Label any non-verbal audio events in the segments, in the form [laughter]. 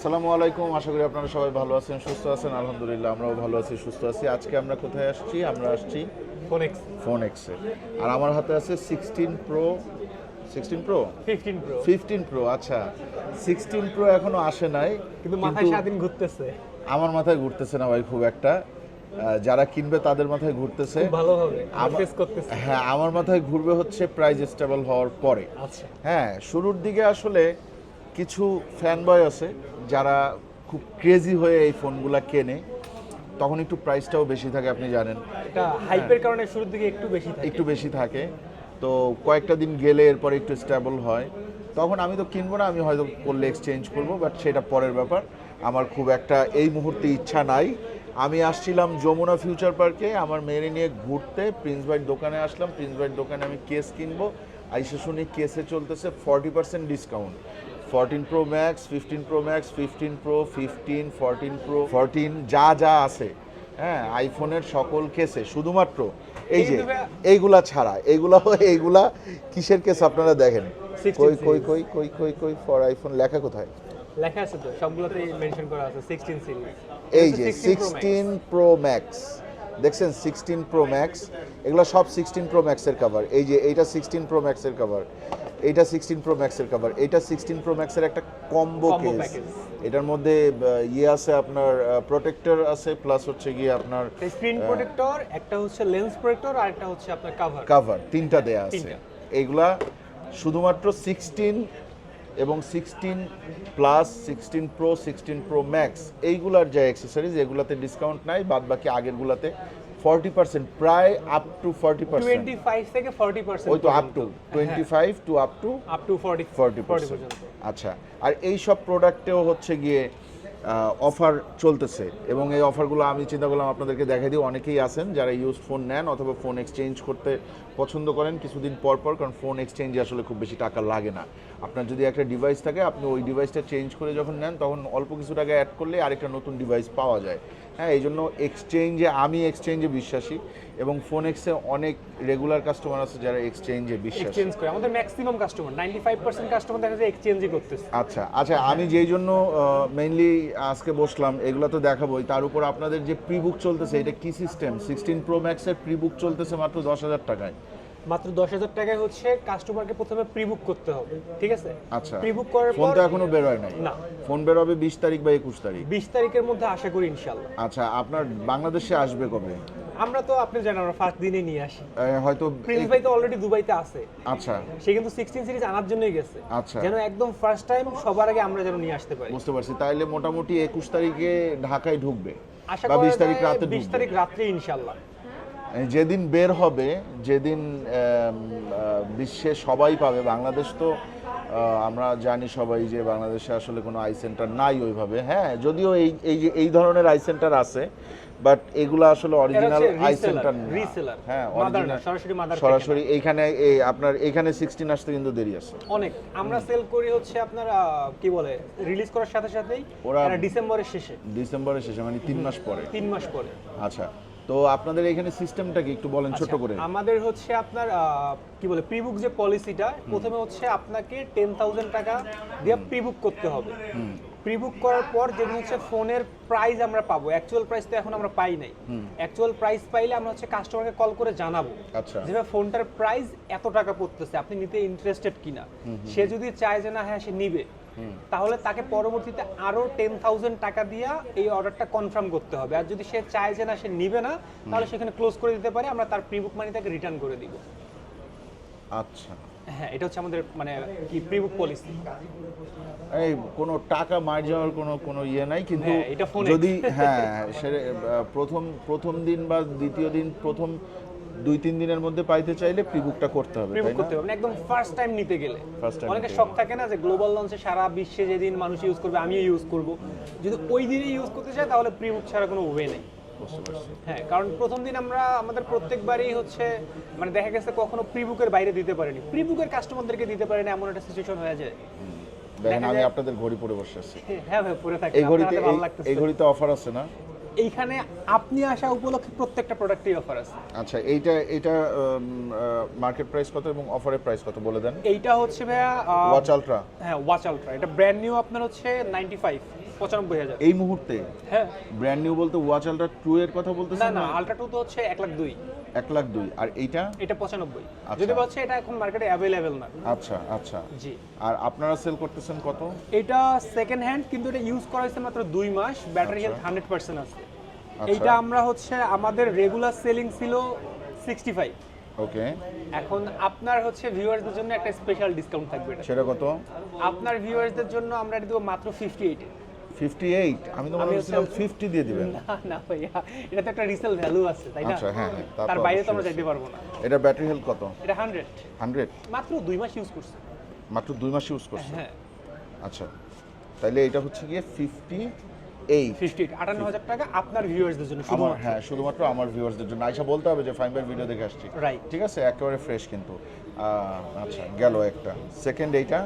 আসসালামু আলাইকুম আশা করি আপনারা সবাই ভালো আছেন সুস্থ আছেন আলহামদুলিল্লাহ আমরাও ভালো আছি সুস্থ আছি। আজকে আমরা কোথায় আসছি? আমরা আসছি ফোনেক্স ফোন এক্সে আর আমার হাতে আছে sixteen pro sixteen pro fifteen pro fifteen pro আচ্ছা। সিক্সটিন প্রো এখনও আসে নাই কিন্তু মাথায় সারাদিন ঘুরতেছে। আমার মাথায় ঘুরতেছে না ভাই খুব একটা। যারা কিনবে তাদের মাথায় ঘুরতেছে। হ্যাঁ আমার মাথায় ঘুরবে হচ্ছে প্রাইস স্টেবল হওয়ার পরে। আচ্ছা। হ্যাঁ শুরুর দিকে আসলে কিছু ফ্যান বয় আছে যারা খুব ক্রেজি হয়ে এই ফোনগুলা কেনে তখন একটু প্রাইসটাও বেশি থাকে আপনি জানেন। এটা হাইপের কারণে শুরুর দিকে একটু বেশি থাকে। একটু বেশি থাকে। তো কয়েকটা দিন গেলে এরপরে একটু স্টেবল হয়। তখন আমি তো কিনবো না আমি হয়তো করলে এক্সচেঞ্জ করব বাট সেটা পরের ব্যাপার। আমার খুব একটা এই মুহূর্তে ইচ্ছা নাই। আমি আসছিলাম যমুনা ফিউচার পার্কে আমার মেয়েরে নিয়ে ঘুরতে প্রিন্স ভাইয়ের দোকানে আসলাম। প্রিন্স ভাইয়ের দোকানে আমি কেস কিনবো। আইসে শুনি কেসে চলতেছে forty percent discount fourteen pro max fifteen pro max fifteen pro fifteen fourteen pro fourteen যা যা আছে হ্যাঁ আইফোনের সকল কেসে শুধুমাত্র এই যে এইগুলা ছাড়া এইগুলা এইগুলা কিসের কেস আপনারা দেখেন? কই কই কই কই কই কই ফর আইফোন লেখা কোথায়? লেখা আছে তো সবগুলোতেই মেনশন করা আছে 16 সিরিজ এই যে সিক্সটিন প্রো ম্যাক্স দেখছেন সিক্সটিন প্রো ম্যাক্স এগুলো সব সিক্সটিন প্রো ম্যাক্সের কভার এই যে এইটা সিক্সটিন প্রো ম্যাক্সের কভার এইটা সিক্সটিন প্রো ম্যাক্সের কভার এইটা সিক্সটিন প্রো ম্যাক্সের একটা কম্বো কেস এটার মধ্যে ইয়ে আছে আপনার প্রোটেক্টর আছে প্লাস হচ্ছে গিয়ে আপনার স্ক্রিন প্রোটেক্টর একটা হচ্ছে লেন্স প্রোটেক্টর আর একটা হচ্ছে আপনার কভার কাভার তিনটা দেয়া আছে। এইগুলা শুধুমাত্র সিক্সটিন এবং sixteen plus sixteen pro sixteen pro max এইগুলার যে অ্যাক্সেসরিজ এগুলাতে ডিসকাউন্ট নাই বাদ বাকি আগেরগুলাতে ফর্টি পার্সেন্ট প্রায় আপ টু ফর্টি পার্সেন্ট 25 থেকে 40% ওই তো up to twenty five to up to up to 40 forty percent আচ্ছা আর এই সব প্রোডাক্টেও হচ্ছে গিয়ে অফার চলতেছে। এবং এই অফারগুলো আমি চিন্তা করলাম আপনাদেরকে দেখাই দিই। অনেকেই আছেন যারা ইউজ ফোন নেন অথবা ফোন এক্সচেঞ্জ করতে পছন্দ করেন কিছুদিন পর পর কারণ ফোন এক্সচেঞ্জে আসলে খুব বেশি টাকা লাগে না। আপনার যদি একটা ডিভাইস থাকে আপনি ওই ডিভাইসটা চেঞ্জ করে যখন নেন তখন অল্প কিছু টাকা অ্যাড করলে আরেকটা নতুন ডিভাইস পাওয়া যায়। হ্যাঁ এই জন্য এক্সচেঞ্জে আমি এক্সচেঞ্জে বিশ্বাসী এবং ফোন এক্সে অনেক রেগুলার কাস্টমার আছে যারা এক্সচেঞ্জে বিশ্বাসী। এক্সচেঞ্জ করে। আমাদের ম্যাক্সিমাম কাস্টমার 95% কাস্টমার দেখা যায় এক্সচেঞ্জই করতেছে। আচ্ছা আচ্ছা আমি যেই জন্য মেইনলি আজকে বসলাম এগুলো তো দেখাবোই। তার উপর আপনাদের যে প্রি বুক চলতেছে এটা কি সিস্টেম সিক্সটিন প্রো ম্যাক্সের প্রি বুক চলতেছে মাত্র দশ হাজার টাকায়। মাত্র 10000 টাকায় হচ্ছে কাস্টমারকে প্রথমে প্রি বুক করতে হবে ঠিক আছে? আচ্ছা প্রি বুক করার ফোন তো এখনও বের হয় নাই? না। ফোন বের হবে বিশ তারিখ বা একুশ তারিখ? 20 তারিখের মধ্যে আশা করি ইনশাআল্লাহ। আচ্ছা আপনার বাংলাদেশে আসবে কবে? আমরা তো আপনি জানেন আমরা ফার্স্ট দিনে নিয়ে আসি। হয়তো প্রিন্স ভাই তো অলরেডি দুবাইতে আছে। আচ্ছা। সে কিন্তু 16 সিরিজ আনার জন্যই গেছে। আচ্ছা। যেন একদম ফার্স্ট টাইম সবার আগে আমরা যেন নিয়ে আসতে পারি। বুঝতে পারছি। তাইলে মোটামুটি একুশ তারিখে ঢাকায় ঢুকবে আশা করা বিশ তারিখ যায় রাতে 20 তারিখ রাত্রে ইনশাআল্লাহ। যেদিন বের হবে যেদিন বিশ্বে সবাই পাবে বাংলাদেশ তো আমরা জানি সবাই যে বাংলাদেশে আসলে কোনো আই সেন্টার নাই ওইভাবে। হ্যাঁ যদিও এই এই যে এই ধরনের আই সেন্টার আছে বাট এগুলো আসলে অরিজিনাল আই সেন্টার হ্যাঁ original- সরাসরি থেকে সরাসরি এইখানে এই আপনার এখানে সিক্সটিন আসতে কিন্তু দেরি আছে। অনেক। আমরা সেল করি হচ্ছে আপনার কি বলে রিলিজ করার সাথে সাথেই ওরা- ডিসেম্বরের শেষে। ডিসেম্বরের শেষে মানে তিন মাস পরে। তিন মাস পরে। আচ্ছা। তো আপনাদের এখানে সিস্টেমটা কি? একটু বলেন ছোট করে। আমাদের হচ্ছে আপনার কি বলে প্রিবুক যে পলিসিটা প্রথমে হচ্ছে আপনাকে টেন থাউজেন্ড টাকা দিয়ে প্রিবুক করতে হবে। প্রিবুক করার পর যেদিন হচ্ছে ফোনের প্রাইস আমরা পাবো অ্যাকচুয়াল প্রাইস তো এখন আমরা পাই নাই। অ্যাকচুয়াল প্রাইস পাইলে আমরা হচ্ছে কাস্টমারকে কল করে জানাব আচ্ছা। যেটা ফোনটার প্রাইস এত টাকা পড়তেছে আপনি নিতে ইন্টারেস্টেড কিনা? সে যদি চায় যে না হ্যাঁ সে নিবে। তাহলে তাকে পরবর্তীতে আরও টেন থাউজেন্ড টাকা দিয়া এই অর্ডারটা কনফার্ম করতে হবে। আর যদি সে চায় যে না সে নিবে না তাহলে সেখানে ক্লোজ করে দিতে পারে আমরা তার প্রিবুক মানি তাকে রিটার্ন করে দিব। আচ্ছা। হ্যাঁ এটা হচ্ছে আমাদের মানে কি প্রিবুক পলিসি এই কোনো টাকা মার যাওয়ার কোনো কোনো ইয়ে নাই কিন্তু হ্যাঁ, যদি হ্যাঁ [laughs] প্রথম প্রথম দিন বা দ্বিতীয় দিন প্রথম দুই তিন দিনের মধ্যে পাইতে চাইলে প্রিবুকটা করতে হবে প্রিবুক করতে হবে মানে একদম ফার্স্ট টাইম নিতে গেলে। অনেকে শখ থাকে না যে গ্লোবাল লঞ্চে সারা বিশ্বে যেদিন মানুষ ইউজ করবে আমিও ইউজ করব। যদি ওই দিনে ইউজ করতে চায় তাহলে প্রিবুক ছাড়া কোনো ওয়ে নেই। হ্যাঁ কারণ প্রথম দিন আমরা আমাদের প্রত্যেকবারই হচ্ছে মানে দেখা গেছে কখনো প্রিবুকের বাইরে দিতে পারিনি। প্রিবুকের কাস্টমারদেরকে দিতে পারিনি এমন একটা সিচুয়েশন হয়ে যায়। দেখেন আমি আপনাদের ঘড়ি পরে বসে আছি। হ্যাঁ ভাই পরে থাকে। এই ঘড়িতে এই ঘড়িতে অফার আছে না? এইখানে আপনি আসা উপলক্ষে প্রত্যেকটা প্রোডাক্টেই অফার আছে। আচ্ছা এইটা এটা মার্কেট প্রাইস কত এবং অফারের প্রাইস কত বলে দেন? এইটা হচ্ছে ভাইয়া ওয়াচ আলট্রা হ্যাঁ ওয়াচ আলট্রা এটা ব্র্যান্ড নিউ আপনার হচ্ছে নাইনটি ফাইভ পঁচানব্বই হাজার। এই মুহূর্তে? হ্যাঁ। ব্র্যান্ড নিউ বলতে ওয়াচ আলট্রা টু এর কথা বলতেছেন না না? আলট্রা টু তো হচ্ছে এক লাখ দুই। এক লাখ দুই। আর এইটা? এটা পঁচানব্বই। আচ্ছা। যদি বলছে এটা এখন মার্কেটে অ্যাভেলেবেল না। আচ্ছা আচ্ছা। জি। আর আপনারা সেল করতেছেন কত? এটা সেকেন্ড হ্যান্ড কিন্তু এটা ইউজ করা হয়েছে মাত্র দুই মাস। ব্যাটারি হেলথ হান্ড্রেড পার্সেন্ট আছে। আচ্ছা। এইটা আমরা হচ্ছে আমাদের রেগুলার সেলিং ছিল সিক্সটি ফাইভ ওকে। এখন আপনার হচ্ছে ভিউয়ার্সদের জন্য একটা স্পেশাল ডিসকাউন্ট থাকবে এটা। সেটা কত? আপনার ভিউয়ার্সদের জন্য আমরা দিব দেবো মাত্র ফিফটি এইট 58 আমি তো 50 দিয়ে দিবেন। না না ভাইয়া এটা তো একটা রিসেল ভ্যালু আছে তাই না? আচ্ছা হ্যাঁ, হ্যাঁ তার বাইরে তো আমরা পারব না। এটা ব্যাটারি কত? এটা 100 100 মাত্র মাস ইউজ করছে। মাত্র মাস ইউজ করছে? হ্যাঁ। আচ্ছা তাহলে এটা হচ্ছে গিয়ে 50 এই ফিক্সড আটান্ন হাজার টাকা আপনার ভিউয়ার্সদের জন্য আমার হ্যাঁ শুধুমাত্র আমার ভিউয়ার্সদের জন্য। আইসা বলতে হবে যে ফাইনবার ভিডিও দেখে রাইট ঠিক আছে? একেবারে ফ্রেশ কিন্তু। আচ্ছা গেল একটা। সেকেন্ড এইটা?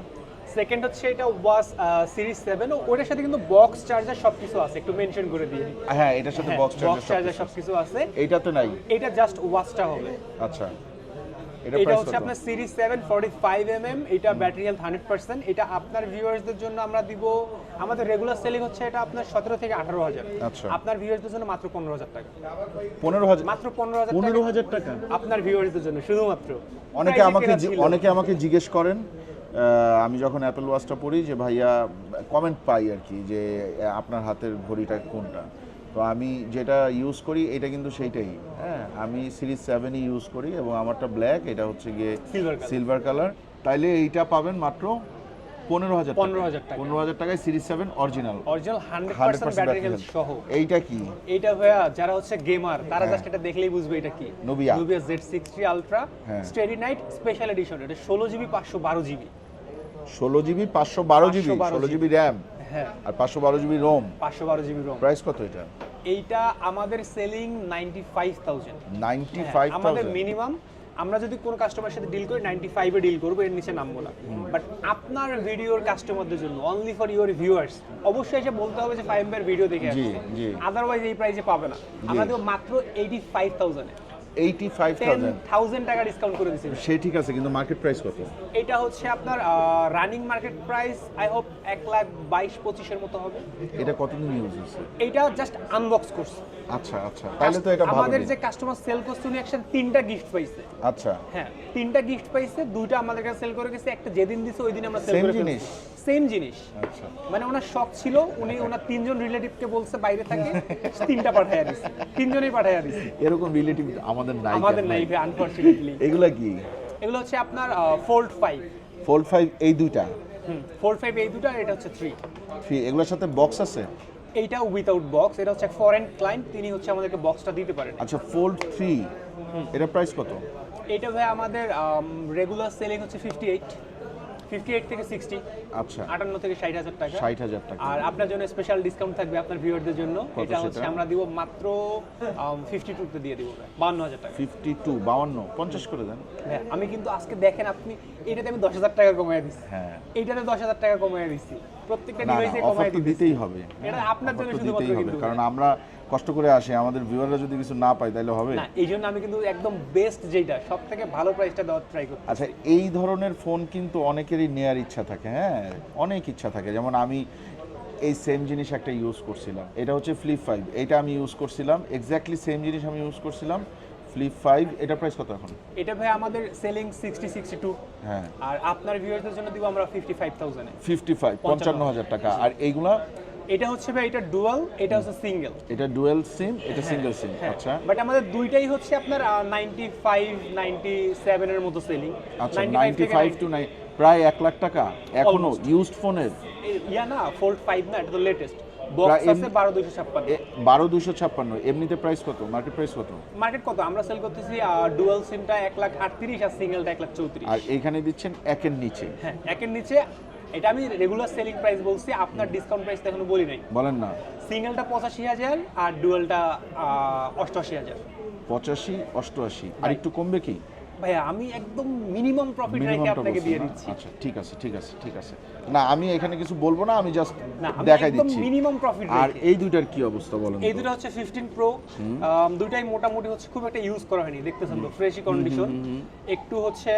সেকেন্ড হচ্ছে এটা ওয়াস সিরিজ 7 ও ওটার সাথে কিন্তু বক্স চার্জার সবকিছু আছে। একটু মেনশন করে দিয়ে হ্যাঁ এটার সাথে হ্যাঁ, বক্স চার্জার সবকিছু আছে। এটা তো নাই। এটা জাস্ট ওয়াসটা হবে। আচ্ছা। এটা হচ্ছে আপনার series seven forty five M M এটা ব্যাটারি হেলথ হান্ড্রেড পার্সেন্ট এটা আপনার ভিউয়ার্সদের জন্য আমরা দিব আমাদের রেগুলার সেলিং হচ্ছে এটা আপনার সতেরো থেকে আঠারো হাজার। আচ্ছা। আপনার ভিউয়ার্সদের জন্য মাত্র পনেরো হাজার টাকা। পনেরো হাজার? মাত্র পনেরো হাজার পনেরো হাজার টাকা? আপনার ভিউয়ার্সদের জন্য শুধুমাত্র। অনেকে আমাকে। অনেকে আমাকে জিজ্ঞেস করেন আমি যখন অ্যাপেল ওয়াচটা পড়ি যে ভাইয়া কমেন্ট পাই আর কি যে আপনার হাতের ঘড়িটা কোনটা? তো আমি যেটা ইউজ করি এটা কিন্তু সেইটাই। হ্যাঁ আমি সিরিজ সেভেনই ইউজ করি এবং আমারটা ব্ল্যাক এটা হচ্ছে গিয়ে সিলভার কালার তাইলে এইটা পাবেন মাত্র পনেরো হাজার 15,000 টাকা। পনেরো হাজার টাকায় series seven original original hundred percent battery health সহ। এইটা কি? এইটা ভাইয়া যারা হচ্ছে গেমার তারা জাস্ট এটা দেখলেই বুঝবে এটা কি। Nubia। Nubia Z sixty ultra হ্যাঁ। স্টেডি নাইট স্পেশাল এডিশন এটা ষোলো জিবি পাঁচশো বারো জিবি ষোলো জিবি পাঁচশো বারো জিবি ষোলো জিবি র্যাম হ্যাঁ। আর পাঁচশো বারো জিবি রোম। পাঁচশো বারো জিবি রোম। প্রাইস কত এটা? এইটা আমাদের selling ninety five thousand ninety five আমাদের মিনিমাম আমরা যদি কোনো কাস্টমারের সাথে ডিল করি নাইনটি ফাইভে ডিল করব এর নিচে নামবো না। বাট আপনার ভিডিওর কাস্টমারদের জন্য অনলি ফর ইউর ভিউয়ার্স অবশ্যই এসে বলতে হবে যে ফাইভ ভিডিও দেখে জি, আসছে। জি। আদারওয়াইজ এই প্রাইসে পাবে না। আমরা দেবো মাত্র eighty five থাউজেন্ডে eighty five ten thousand thousand টাকা ডিসকাউন্ট করে দিচ্ছি সে ঠিক আছে কিন্তু মার্কেট প্রাইস কত? এটা হচ্ছে আপনার running market price I hope এক লাখ বাইশ পঁচিশের মতো হবে। এটা কতদিন ইউজ হচ্ছে এইটা জাস্ট আনবক্স করছে। আচ্ছা আচ্ছা। তাহলে তো এটা ভালো আমাদের যে কাস্টমার সেল করছে উনি একসাথে তিনটা গিফট পাইছে। আচ্ছা। হ্যাঁ তিনটা গিফট পাইছে দুইটা আমাদের কাছে সেল করে গেছে একটা যেদিন দিছে ওই দিন আমরা সেল করে জিনিস? সেম জিনিস। আচ্ছা। মানে ওনার শখ ছিল উনি ওনার তিনজন রিলেটিভকে বলছে বাইরে থাকে তিনটা পাঠাইয়া দিছে তিনজনেই পাঠাইয়া দিছে। এরকম রিলেটিভ আমাদের নাই আমাদের নাই? আনফরচুনেটলি এগুলা কি? এগুলো হচ্ছে আপনার ফোল্ড ফাইভ ফোল্ড ফাইভ এই দুইটা? ফোল্ড ফাইভ এই দুটো আর এটা হচ্ছে থ্রি ফ্রি এগুলোর সাথে বক্স আছে? এইটা উইথাউট বক্স এটা হচ্ছে ফরেন ক্লায়েন্ট তিনি হচ্ছে আমাদেরকে বক্সটা দিতে পারেন। আচ্ছা ফোল্ড থ্রি এটা প্রাইস কত? এটা ভাই আমাদের রেগুলার সেলিং হচ্ছে ফিফটি এইট ফিফটি এইট থেকে সিক্সটি আচ্ছা। আটান্ন থেকে ষাট হাজার টাকা। ষাট হাজার টাকা। আর আপনার জন্য স্পেশাল ডিসকাউন্ট থাকবে আপনার ভিউয়ারদের জন্য। এটা হচ্ছে আমরা দিব মাত্র ফিফটি টুতে দিয়ে দিব। বান্ন হাজার টাকা। ফিফটি টু বাউান্ন পঞ্চাশ করে দেন। হ্যাঁ আমি কিন্তু আজকে দেখেন আপনি এটাতে আমি দশ হাজার টাকা কমায় দিচ্ছি হ্যাঁ। দশ হাজার টাকা কমায় দিচ্ছি প্রত্যেকটা ডিভাইসে কমায় দিতেই হবে। এটা আপনার জন্য শুধুমাত্র কিন্তু কারণ আমরা কষ্ট করে আসে আমাদের ভিউয়াররা যদি কিছু না পায় তাহলে হবে? না এই জন্য আমি কিন্তু একদম বেস্ট যেটা সব থেকে ভালো প্রাইসটা দেওয়ার ট্রাই করছি আচ্ছা এই ধরনের ফোন কিন্তু অনেকেরই নেয়ার ইচ্ছা থাকে হ্যাঁ? অনেক ইচ্ছা থাকে। যেমন আমি এই সেম জিনিস একটা ইউজ করছিলাম। এটা হচ্ছে ফ্লিপ ফাইভ এটা আমি ইউজ করছিলাম। এক্স্যাক্টলি সেম জিনিস আমি ইউজ করছিলাম। ফ্লিপ ফাইভ এটা প্রাইস কত এখন? এটা ভাই আমাদের সেলিং সিক্সটি সিক্সটি টু হ্যাঁ। আর আপনার ভিউয়ারদের জন্য দিব আমরা ফিফটি ফাইভ থাউজেন্ডে ফিফটি ফাইভ পঞ্চান্ন হাজার টাকা। আর এইগুলা এটা হচ্ছে ভাই এটা ডুয়াল এটা হচ্ছে সিঙ্গেল এটা ডুয়েল সিম এটা সিঙ্গেল সিম আচ্ছা। বাট আমাদের দুইটাই হচ্ছে আপনার নাইনটি ফাইভ নাইনটি সেভেনের মতো সেলিং আচ্ছা নাইনটি ফাইভ টু নাইন প্রায় এক লাখ টাকা এখনও ইউজড ফোনের ইয়া না ফোল্ড ফাইভ না এটা তো লেটেস্ট বক্স আছে এমনিতে প্রাইস কত? মার্কেট প্রাইস কত? মার্কেট কত? আমরা সেল করতেছি ডুয়াল সিমটা লাখ আটত্রিশ আর সিঙ্গেলটা এক লাখ চৌত্রিশ। আর এইখানে দিচ্ছেন একের নিচে। হ্যাঁ একের নিচে এটা আমি রেগুলার সেলিং প্রাইস বলছি আপনার ডিসকাউন্ট প্রাইস এখনও বলি নাই। বলেন না। সিঙ্গেলটা পঁচাশি হাজার আর ডুয়েলটা অষ্টআশি হাজার। পঁচাশি অষ্টআশি। আর একটু কমবে কি? ভাইয়া আমি একদম মিনিমাম প্রফিট রেখে আপনাকে দিয়ে দিচ্ছি। আচ্ছা ঠিক আছে ঠিক আছে ঠিক আছে। না আমি এখানে কিছু বলব না আমি জাস্ট দেখাই দিচ্ছি। মিনিমাম প্রফিট আর এই দুইটার কি অবস্থা বলেন এই? দুটো হচ্ছে ফিফটিন প্রো দুইটাই মোটামুটি হচ্ছে খুব একটা ইউজ করা হয়নি দেখতেছেন তো ফ্রেশি কন্ডিশন একটু হচ্ছে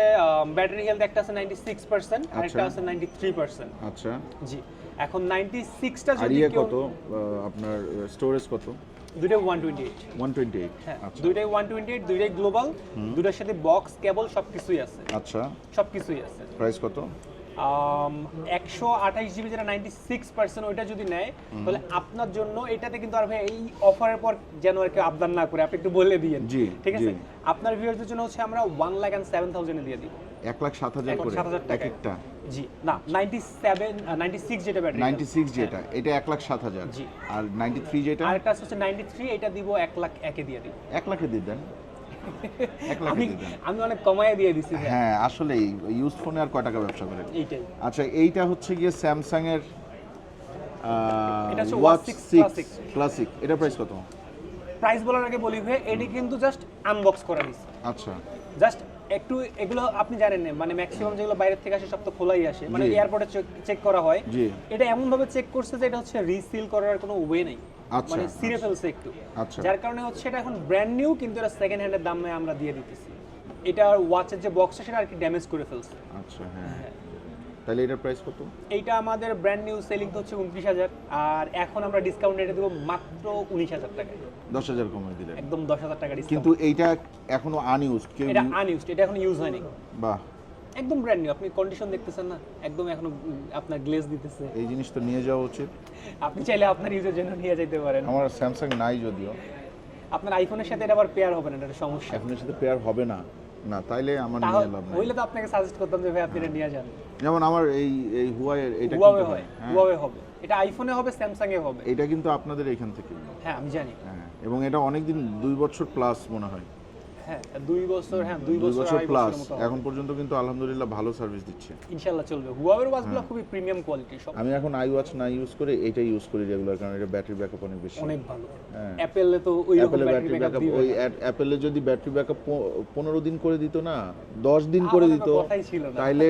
ব্যাটারি হেলথ একটা আছে নাইনটি সিক্স পার্সেন্ট আর একটা। আছে নাইনটি থ্রি পার্সেন্ট আচ্ছা। জি। এখন নাইনটি সিক্সটা আর যদি কেউ কত? আপনার স্টোরেজ কত? দুইটা one twenty eight one twenty হ্যাঁ আচ্ছা। দুইটাই ওয়ান টোয়েন্টি এইট দুইটাই গ্লোবাল দুইটার সাথে বক্স কেবল সব কিছুই আছে। আচ্ছা। সব কিছুই আছে। প্রাইস কত? একশো আঠাশ জিবি যেটা নাইনটি সিক্স পার্সেন্ট ওইটা যদি নেয় তাহলে আপনার জন্য এটাতে কিন্তু আর ভাই এই অফারের পর যেন আর কি আবদার না করে আপনি একটু বলে দিয়েন। জি, ঠিক আছে? আপনার ভিউয়ারদের জন্য হচ্ছে আমরা ওয়ান লাখ অ্যান্ড সেভেন থাউজেন্ডে দিয়ে দিব। এক লাখ সাত হাজার এক করে সাত হাজার এক একটা। জি না নাইনটি সেভেন নাইনটি সিক্স যেটা ব্যাটারি নাইনটি সিক্স যেটা এটা এক লাখ সাত হাজার। জি। আর নাইনটি থ্রি যেটা? আরেকটা হচ্ছে নাইনটি থ্রি এটা দিব এক লাখ একে দিয়ে দিব এক লাখে দিয়ে দেন। [laughs] আমি অনেক কমায় দিয়ে দিছি হ্যাঁ আসলেই ইউজ ফোনে আর কয় টাকা ব্যবসা করে? এইটাই। আচ্ছা এইটা হচ্ছে গিয়ে স্যামসাং এর এটা হচ্ছে ওয়াচ 6 সিক্স ক্লাসিক এটা প্রাইস কত? প্রাইস বলার আগে বলি ভাই এটি কিন্তু জাস্ট আনবক্স করা হয়েছে। আচ্ছা। জাস্ট একটু এগুলো আপনি জানেন না মানে ম্যাক্সিমাম যেগুলো বাইরে থেকে আসে সব তো খোলাই আসে মানে এয়ারপোর্টে চেক করা হয়। এটা এমন ভাবে চেক করছে যে এটা হচ্ছে রিসিল করার কোনো ওয়ে নেই। আচ্ছা, মানে সিরে। ফেলছে একটু। আচ্ছা। যার কারণে হচ্ছে এটা এখন ব্র্যান্ড নিউ কিন্তু এটা সেকেন্ড হ্যান্ডের দামে আমরা দিয়ে দিতেছি। এটা ওয়াচের যে বক্সটা সেটা আর কি ড্যামেজ করে ফেলছে। আচ্ছা হ্যাঁ। তাহলে এটার প্রাইস কত? এইটা আমাদের ব্র্যান্ড নিউ সেলিং তো হচ্ছে উনত্রিশ হাজার আর এখন আমরা ডিসকাউন্ট রেটে দেবো মাত্র উনিশ হাজার টাকায়। দশ হাজার কমাই দিলেন। একদম দশ হাজার টাকা ডিসকাউন্ট কিন্তু এইটা এখনও আনইউজড কেউ এটা আনইউজড এটা এখন ইউজ হয়নি। বাহ। একদম ব্র্যান্ড নিউ আপনি কন্ডিশন দেখতেছেন না? একদম এখনও আপনার গ্লেজ দিতেছে। এই জিনিস তো নিয়ে যাওয়া উচিত। আপনি চাইলে আপনার ইউজের জন্য নিয়ে যেতে পারেন। আমার স্যামসাং নাই যদিও। আপনার আইফোনের সাথে এটা আবার পেয়ার হবে না এটা সমস্যা। এখনের সাথে পেয়ার হবে না। না তাইলে আমার নিয়ে লাভ নাই। হইলে তো আপনাকে সাজেস্ট করতাম যে ভাই আপনি এটা নিয়ে যান। যেমন আমার এই এই হুয়াওয়ের এটা হুয়াওয়ে হয় হ্যাঁ, হুয়াওয়ে হবে। এটা আইফোনে হবে স্যামসাং এ হবে। এটা কিন্তু আপনাদের এখান থেকে হ্যাঁ আমি জানি। হ্যাঁ এবং এটা অনেকদিন দুই বছর প্লাস মনে হয়। হ্যাঁ দুই বছর হ্যাঁ দুই বছর প্লাস। এখন পর্যন্ত কিন্তু আলহামদুলিল্লাহ ভালো সার্ভিস দিচ্ছে। ইনশাআল্লাহ চলবে। হুয়াওয়ের ওয়াচগুলো হ্যাঁ। খুবই প্রিমিয়াম কোয়ালিটি সব। আমি এখন আই ওয়াচ না ইউজ করে এটা ইউজ করি রেগুলার কারণ এটা ব্যাটারি ব্যাকআপ অনেক বেশি। অনেক ভালো। হ্যাঁ। অ্যাপেলে তো ওই রকম ব্যাটারি ব্যাকআপ ওই অ্যাপেলে যদি ব্যাটারি ব্যাকআপ পনেরো দিন করে দিত না দশ দিন করে দিত। তাইলে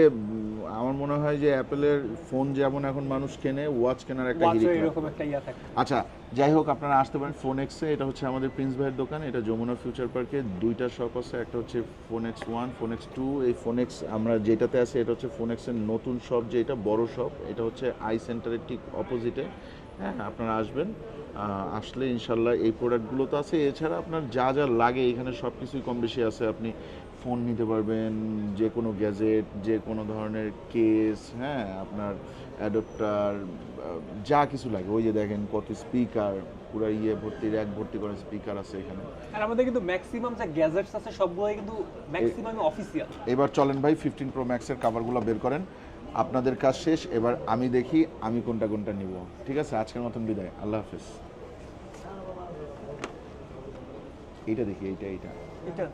আমার মনে হয় যে অ্যাপেলের ফোন যেমন এখন মানুষ কেনে ওয়াচ কেনার একটা হিড়িক এরকম একটা ইয়া থাকে। আচ্ছা যাই হোক আপনারা আসতে পারেন ফোন এক্সে এটা হচ্ছে আমাদের প্রিন্স ভাইয়ের দোকান এটা যমুনা ফিউচার পার্কে দুইটা শপ আছে একটা হচ্ছে phone X one phone X two এই ফোন এক্স আমরা যেটাতে আছি এটা হচ্ছে ফোন এক্সের নতুন শপ যেটা বড় শপ এটা হচ্ছে আই সেন্টারের ঠিক অপোজিটে হ্যাঁ আপনারা আসবেন আসলে ইনশাল্লাহ এই প্রোডাক্টগুলো তো আছে। এছাড়া আপনার যা যা লাগে এখানে সব কিছুই কম বেশি আছে। আপনি ফোন নিতে পারবেন যে কোনো গ্যাজেট যে কোনো ধরনের কেস হ্যাঁ আপনার অ্যাডপ্টার যা কিছু লাগে। ওই যে দেখেন কত স্পিকার পুরো ইয়ে ভর্তি র্যাক ভর্তি করে স্পিকার আছে এখানে। আর আমাদের কিন্তু ম্যাক্সিমাম যে গ্যাজেটস আছে সবগুলোই কিন্তু ম্যাক্সিমাম অফিসিয়াল এবার চলেন ভাই ফিফটিন প্রো ম্যাক্সের কভারগুলো বের করেন। আপনাদের কাজ শেষ এবার আমি দেখি আমি কোনটা কোনটা নিব। ঠিক আছে? আজকের মতন বিদায়। আল্লাহ হাফেজ। এইটা দেখি এইটা এইটা। এটা।